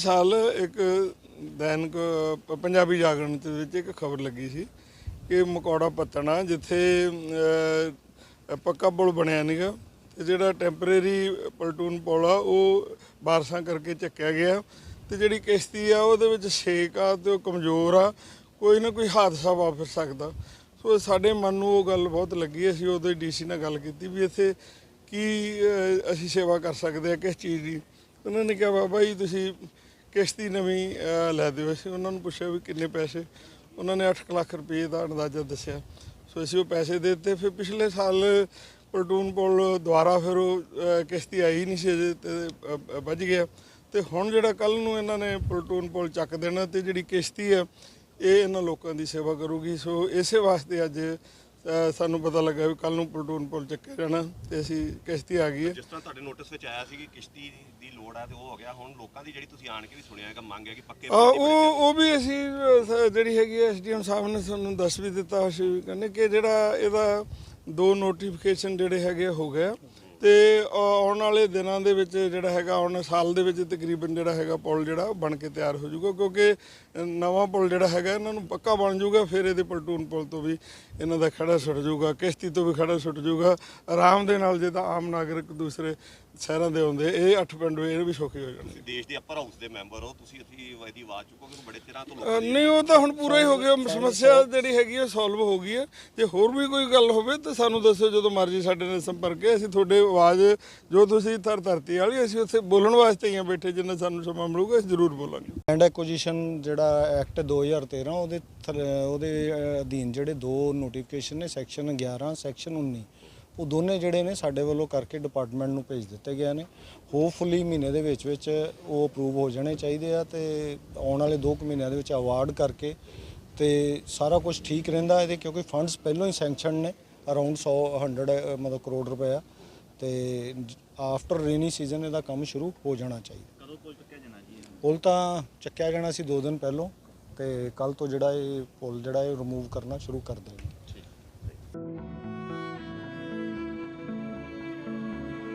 ਸਾਲ ਇੱਕ ਦੈਨਿਕ ਪੰਜਾਬੀ ਜਾਗਰਣ ਦੇ ਵਿੱਚ ਇੱਕ ਖਬਰ ਲੱਗੀ ਸੀ ਕਿ ਮਕੌੜਾ ਪੱਤਣਾ ਜਿੱਥੇ ਪੱਕਾ ਪੁਲ ਬਣਿਆ ਨੀਗਾ ਤੇ ਜਿਹੜਾ ਟੈਂਪਰੇਰੀ ਪਲਟੂਨ ਪੁਲ ਆ, ਉਹ ਬਾਰਸਾਂ ਕਰਕੇ ਚੱਕਿਆ ਗਿਆ ਤੇ ਜਿਹੜੀ ਕਿਸ਼ਤੀ ਆ, ਉਹਦੇ ਵਿੱਚ ਛੇਕ ਆ ਤੇ ਉਹ ਕਮਜ਼ੋਰ ਆ, ਕੋਈ ਨਾ ਕੋਈ ਹਾਦਸਾ ਵਾਪਰ ਸਕਦਾ। ਸੋ ਸਾਡੇ ਮਨ ਨੂੰ ਉਹ ਗੱਲ ਬਹੁਤ ਲੱਗੀ, ਅਸੀਂ ਉਹਦੇ ਡੀਸੀ ਨਾਲ ਗੱਲ ਕੀਤੀ ਵੀ ਇੱਥੇ ਕੀ ਅਸੀਂ ਸੇਵਾ ਕਰ ਸਕਦੇ ਆ ਕਿਸ ਚੀਜ਼ ਦੀ। ਉਹਨਾਂ ਨੇ ਕਿਹਾ, ਬਾਬਾ ਜੀ, ਤੁਸੀਂ ਕਿਸ਼ਤੀ ਨਵੀਂ ਲੈ ਦਿਓ। ਅਸੀਂ ਉਹਨਾਂ ਨੂੰ ਪੁੱਛਿਆ ਵੀ ਕਿੰਨੇ ਪੈਸੇ। ਉਹਨਾਂ ਨੇ 8 ਲੱਖ ਰੁਪਏ ਦਾ ਅੰਦਾਜ਼ਾ ਦੱਸਿਆ। ਸੋ ਅਸੀਂ ਉਹ ਪੈਸੇ ਦੇ ਦਿੱਤੇ। ਫਿਰ ਪਿਛਲੇ ਸਾਲ ਪਲਟੂਨ ਪੁਲ ਦੁਆਰਾ ਫਿਰ ਉਹ ਕਿਸ਼ਤੀ ਆਈ ਨਹੀਂ ਸੀ ਅਜੇ ਤੇ ਅਹ, ਵੱਜ ਗਿਆ। ਤੇ ਹੁਣ ਜਿਹੜਾ ਕੱਲ ਨੂੰ ਇਹਨਾਂ ਨੇ ਪਲਟੂਨ ਪੁਲ ਚੱਕ ਦੇਣਾ ਤੇ ਜਿਹੜੀ ਕਿਸ਼ਤੀ ਆ ਇਹ ਇਹਨਾਂ ਲੋਕਾਂ ਦੀ ਸੇਵਾ ਕਰੂਗੀ। ਸੋ ਇਸੇ ਵਾਸਤੇ ਅੱਜ ਸਾਨੂੰ ਪਤਾ ਲੱਗਾ ਵੀ ਕੱਲ ਨੂੰ ਪਲਟੂਨ ਪੁਲ ਚੱਕਿਆ ਜਾਣਾ ਤੇ ਅਸੀਂ ਕਿਸ਼ਤੀ ਆ ਗਈ ਹੈ। ਜਿਸ ਤਰ੍ਹਾਂ ਤੁਹਾਡੇ ਨੋਟਿਸ ਵਿੱਚ ਆਇਆ ਸੀ ਕਿ ਕਿਸ਼ਤੀ ਦੀ ਲੋੜ ਹੈ ਤੇ ਉਹ ਹੋ ਗਿਆ ਹੁਣ ਲੋਕਾਂ ਦੀ ਜਿਹੜੀ ਤੁਸੀਂ ਆਣ ਕੇ ਵੀ ਸੁਣਿਆ ਹੈਗਾ ਮੰਗ ਹੈ ਕਿ ਪੱਕੇ ਆ ਉਹ ਉਹ ਵੀ ਅਸੀਂ ਸ- ਜਿਹੜੀ ਹੈਗੀ ਐਸਡੀਐਮ ਸਾਹਿਬ ਨੇ ਸਾਨੂੰ ਦੱਸ ਵੀ ਦਿੱਤਾ ਵੀ ਕਹਿੰਦੇ ਕਿ ਜਿਹੜਾ ਇਹਦਾ ਦੋ ਨੋਟੀਫਿਕੇਸ਼ਨ ਜਿਹੜੇ ਹੈਗੇ ਆ ਹੋ ਗਿਆ ਤੇ ਆਉਣ ਵਾਲੇ ਦਿਨਾਂ ਦੇ ਵਿੱਚ ਜਿਹੜਾ ਹੈਗਾ, ਆਉਣ ਸਾਲ ਦੇ ਵਿੱਚ ਤਕਰੀਬਨ ਜਿਹੜਾ ਹੈਗਾ ਪੁਲ ਜਿਹੜਾ ਬਣ ਕੇ ਤਿਆਰ ਹੋ ਜਾਊਗਾ, ਕਿਉਂਕਿ ਨਵਾਂ ਪੁਲ ਜਿਹੜਾ ਹੈਗਾ, ਇਹਨਾਂ ਨੂੰ ਪੱਕਾ ਬਣ ਜਾਊਗਾ, ਫਿਰ ਇਹਦੇ ਪਲਟੂਨ ਪੁਲ ਤੋਂ ਵੀ ਇਹਨਾਂ ਦਾ ਖੜਾ ਛੁੱਟ ਜਾਊਗਾ, ਕਿਸ਼ਤੀ ਤੋਂ ਵੀ ਖੜਾ ਛੁੱਟ ਜਾਊਗਾ। ਆਰਾਮ ਦੇ ਨਾਲ ਜੇ ਤਾਂ ਆਮ ਨਾਗਰਿਕ ਦੂਸਰੇ ਸ਼ਹਿਰਾਂ ਦੇ ਆਉਂਦੇ ਇਹ ਅੱਠ ਪਿੰਡ ਇਹ ਵੀ ਸੌਖੇ ਹੋ ਜਾਣਗੇ। ਦੇਸ਼ ਦੇ ਅਪਰ ਹਾਊਸ ਦੇ ਮੈਂਬਰ ਹੋ ਤੁਸੀਂ ਇੱਥੇ ਇਹਦੀ ਆਵਾਜ਼ ਚੁੱਕੋਗੇ ਕਿ ਬੜੇ ਚਿਰਾਂ ਤੋਂ ਲੋਕਾਂ ਦੀ ਨਹੀਂ ਉਹ ਤਾਂ ਹੁਣ ਪੂਰਾ ਹੀ ਹੋ ਗਿਆ ਸਮੱਸਿਆ ਜਿਹੜੀ ਹੈਗੀ ਹੈ ਸੋਲਵ ਹੋ ਗਈ ਹੈ ਜੇ ਹੋਰ ਵੀ ਕੋਈ ਗੱਲ ਹੋਵੇ ਤਾਂ ਸਾਨੂੰ ਦੱਸੋ ਜਦੋਂ ਮਰਜ਼ੀ ਸਾਡੇ ਨਾਲ ਸੰਪਰਕ ਹੈ। ਅਸੀਂ ਤੁਹਾਡੇ ਆਵਾਜ਼ ਜੋ ਤੁਸੀਂ ਧਰ ਧਰਤੀ ਵਾਲੀ ਅਸੀਂ ਉੱਥੇ ਬੋਲਣ ਵਾਸਤੇ ਹੀ ਆ ਬੈਠੇ ਜਿੰਨਾ ਸਾਨੂੰ ਸਮਾਂ ਮਿਲੂਗਾ ਅਸੀਂ ਜ਼ਰੂਰ ਬੋਲਾਂਗੇ। ਲੈਂਡ ਐਕੁਜੀਸ਼ਨ ਜਿਹੜਾ ਐਕਟ 2013 ਉਹਦੇ ਉਹਦੇ ਅਧੀਨ ਜਿਹੜੇ ਦੋ ਨੋਟੀਫਿਕੇਸ਼ਨ ਨੇ ਸੈਕਸ਼ਨ 11 ਸੈਕਸ਼ਨ 19 ਉਹ ਦੋਨੇ ਜਿਹੜੇ ਨੇ ਸਾਡੇ ਵੱਲੋਂ ਕਰਕੇ ਡਿਪਾਰਟਮੈਂਟ ਨੂੰ ਭੇਜ ਦਿੱਤੇ ਗਏ ਨੇ। ਹੋਪਫੁਲੀ ਮਹੀਨੇ ਦੇ ਵਿੱਚ ਵਿੱਚ ਉਹ ਅਪਰੂਵ ਹੋ ਜਾਣੇ ਚਾਹੀਦੇ ਆ ਤੇ ਆਉਣ ਵਾਲੇ 2 ਮਹੀਨਿਆਂ ਦੇ ਵਿੱਚ ਅਵਾਰਡ ਕਰਕੇ ਤੇ ਸਾਰਾ ਕੁਝ ਠੀਕ ਰਹਿੰਦਾ ਇਹਦੇ ਕਿਉਂਕਿ ਫੰਡਸ ਪਹਿਲਾਂ ਹੀ ਸੈਂਕਸ਼ਨ ਨੇ ਅਰਾਊਂਡ 100 100 ਅ, ਮਤਲਬ ਕਰੋੜ ਰੁਪਇਆ ਤੇ ਆਫਟਰ ਰੇਨੀ ਸੀਜ਼ਨ ਇਹਦਾ ਕੰਮ ਸ਼ੁਰੂ ਹੋ ਜਾਣਾ ਚਾਹੀਦਾ। ਕਦੋਂ ਪੁੱਲ ਚੱਕਿਆ ਜਾਣਾ ਜੀ? ਪੁਲ ਤਾਂ ਚੱਕਿਆ ਜਾਣਾ ਸੀ 2 ਦਿਨ ਪਹਿਲਾਂ ਤੇ ਕੱਲ ਤੋਂ ਜਿਹੜਾ ਇਹ ਪੁਲ ਜਿਹੜਾ ਇਹ ਰਿਮੂਵ ਕਰਨਾ ਸ਼ੁਰੂ ਕਰ ਦੇਣਾ